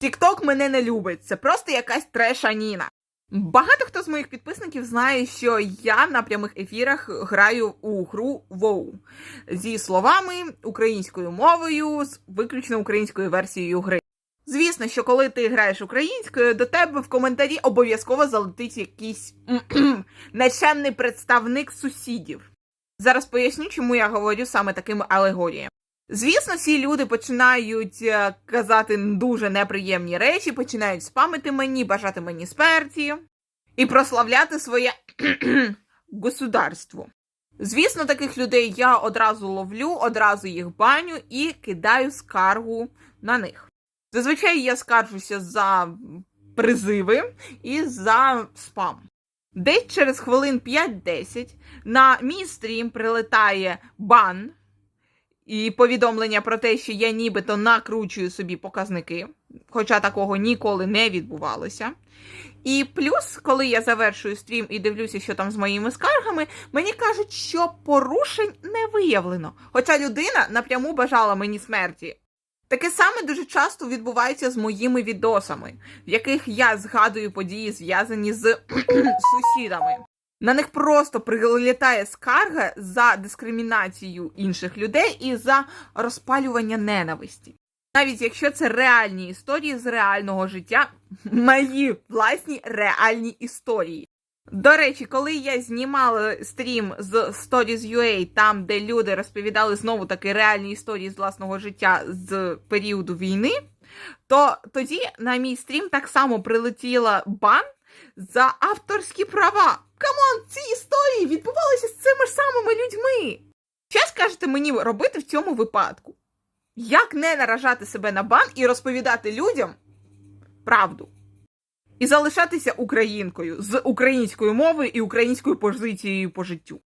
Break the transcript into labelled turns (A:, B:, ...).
A: Тікток мене не любить, це просто якась трешаніна. Багато хто з моїх підписників знає, що я на прямих ефірах граю у гру WoW зі словами українською мовою, з виключно українською версією гри. Звісно, що коли ти граєш українською, до тебе в коментарі обов'язково залетить якийсь нечемний представник сусідів. Зараз поясню, чому я говорю саме такими алегоріями. Звісно, ці люди починають е, казати дуже неприємні речі, починають спамити мені, бажати мені смерті і прославляти своє государство. Звісно, таких людей я одразу ловлю, одразу їх баню і кидаю скаргу на них. Зазвичай я скаржуся за призиви і за спам. Десь через хвилин 5-10 на мій стрім прилетає бан і повідомлення про те, що я нібито накручую собі показники, хоча такого ніколи не відбувалося. І плюс, коли я завершую стрім і дивлюся, що там з моїми скаргами, мені кажуть, що порушень не виявлено. Хоча людина напряму бажала мені смерті. Таке саме дуже часто відбувається з моїми відосами, в яких я згадую події, зв'язані з сусідами. На них просто прилітає скарга за дискримінацію інших людей і за розпалювання ненависті. Навіть якщо це реальні історії з реального життя, мої власні реальні історії. До речі, коли я знімала стрім з Stories.ua, там, де люди розповідали знову таки реальні історії з власного життя з періоду війни, то тоді на мій стрім так само прилетіла бан за авторські права. Камон, ці історії відбувалися з цими ж самими людьми. Що скажете мені робити в цьому випадку? Як не наражати себе на бан і розповідати людям правду? І залишатися українкою з українською мовою і українською позицією по життю.